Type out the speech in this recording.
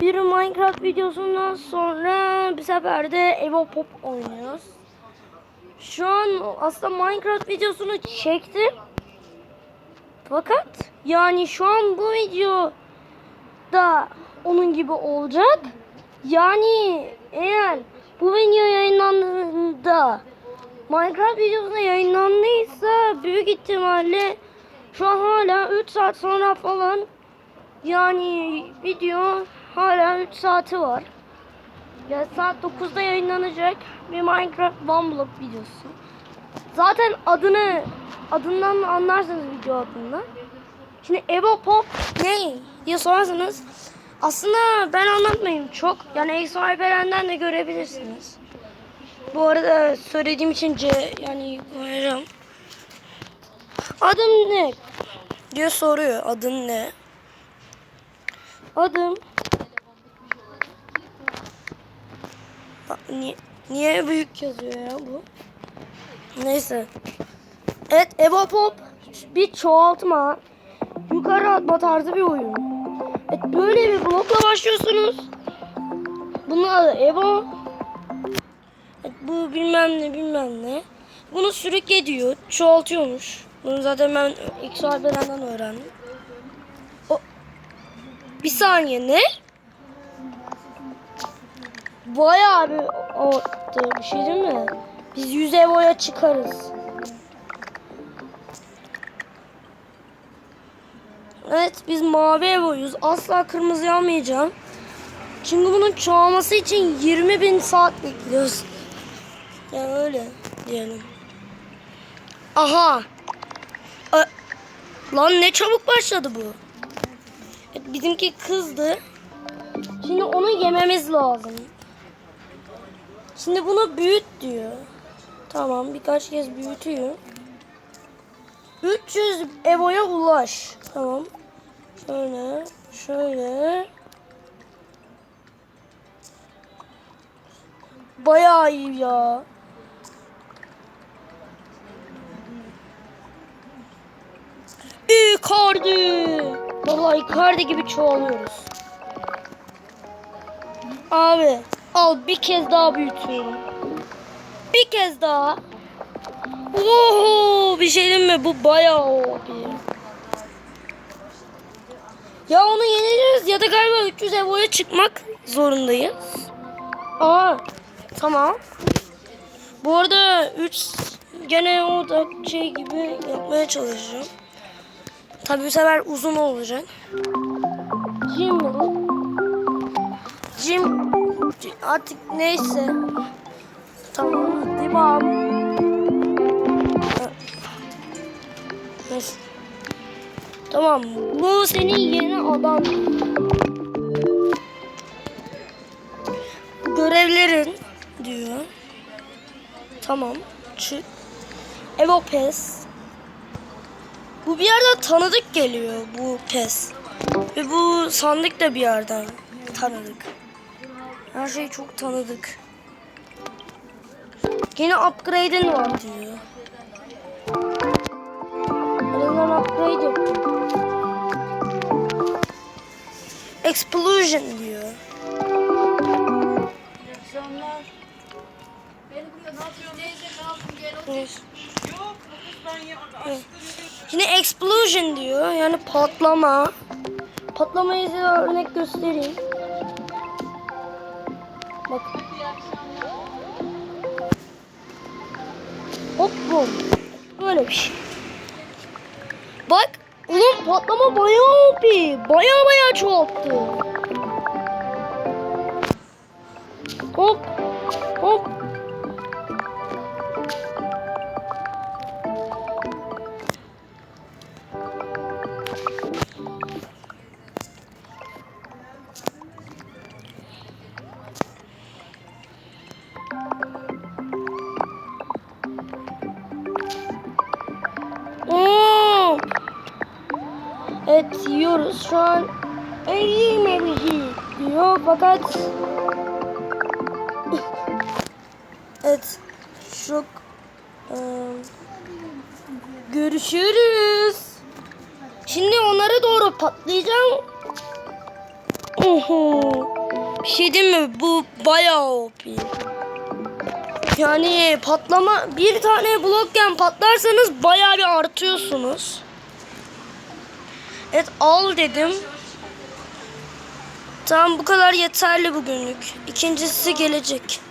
Bir Minecraft videosundan sonra bir sefer de Evo Pop oynuyoruz. Şu an aslında Minecraft videosunu çektim. Fakat yani şu an bu video da onun gibi olacak. Yani eğer bu video yayınlandığında Minecraft videosunda yayınlandıysa büyük ihtimalle şu an hala 3 saat sonra falan yani video hala 3 saati var. Ya saat 9'da yayınlanacak bir Minecraft One Block videosu. Zaten adını adından anlarsınız video adından. Şimdi Evo Pop ne diye sorarsanız aslında ben anlatmayayım çok. Yani Exo Alperen'den de görebilirsiniz. Bu arada söylediğim için C yani koyacağım. Adım ne? diye soruyor. Adın ne? Adım Niye, niye büyük yazıyor ya bu? Neyse. Evet Evo Pop bir çoğaltma, yukarı atma tarzı bir oyun. Evet böyle bir blokla başlıyorsunuz. Bunun adı Evo. Evet, bu bilmem ne bilmem ne. Bunu sürükle diyor, çoğaltıyormuş. Bunu zaten ben X Alperen'den öğrendim. Bir saniye ne? Bayağı bir arttı bir şey değil mi? Biz 100 evoya çıkarız. Evet biz mavi evoyuz. Asla kırmızı almayacağım. Çünkü bunun çoğalması için 20 bin saat bekliyoruz. Yani öyle diyelim. Aha. A- Lan ne çabuk başladı bu. Bizimki kızdı. Şimdi onu yememiz lazım. Şimdi bunu büyüt diyor. Tamam birkaç kez büyütüyor. 300 Evo'ya ulaş. Tamam. Şöyle, şöyle. Bayağı iyi ya. Icardi. Vallahi Icardi gibi çoğalıyoruz. Abi al bir kez daha büyütüyorum. Bir kez daha. Oho bir şey mi? Bu bayağı OP. Ya onu yeneceğiz ya da galiba 300 evoya çıkmak zorundayız. Aa tamam. Bu arada 3 gene o da şey gibi yapmaya çalışacağım. Tabii bu sefer uzun olacak. Jim? Jim artık neyse. Tamam devam. Neyse. Tamam bu senin yeni adam. Görevlerin diyor. Tamam. Çık. Evo Pes. Bu bir yerden tanıdık geliyor bu pes. Ve bu sandık da bir yerden tanıdık. Her şey çok tanıdık. Yine upgrade'in var diyor. Aradan upgrade yapıyor. Explosion diyor. akşamlar. Beni buraya ne yapıyorsun? Teyze ne yaptın? Gel otur. Açtı Yine explosion diyor. Yani patlama. Patlamayı size örnek göstereyim. Bak. Hop bum. Böyle bir şey. Bak. Ulan patlama bayağı OP. Bayağı bayağı çoğalttı. Hop. Evet yiyoruz şu an. Eğilmemişiz diyor fakat Evet çok eee, görüşürüz. Şimdi onlara doğru patlayacağım. Oho. Bir şey değil mi? Bu bayağı OP. Yani patlama bir tane blokken patlarsanız bayağı bir artıyorsunuz. Evet al dedim. Tamam bu kadar yeterli bugünlük. İkincisi gelecek.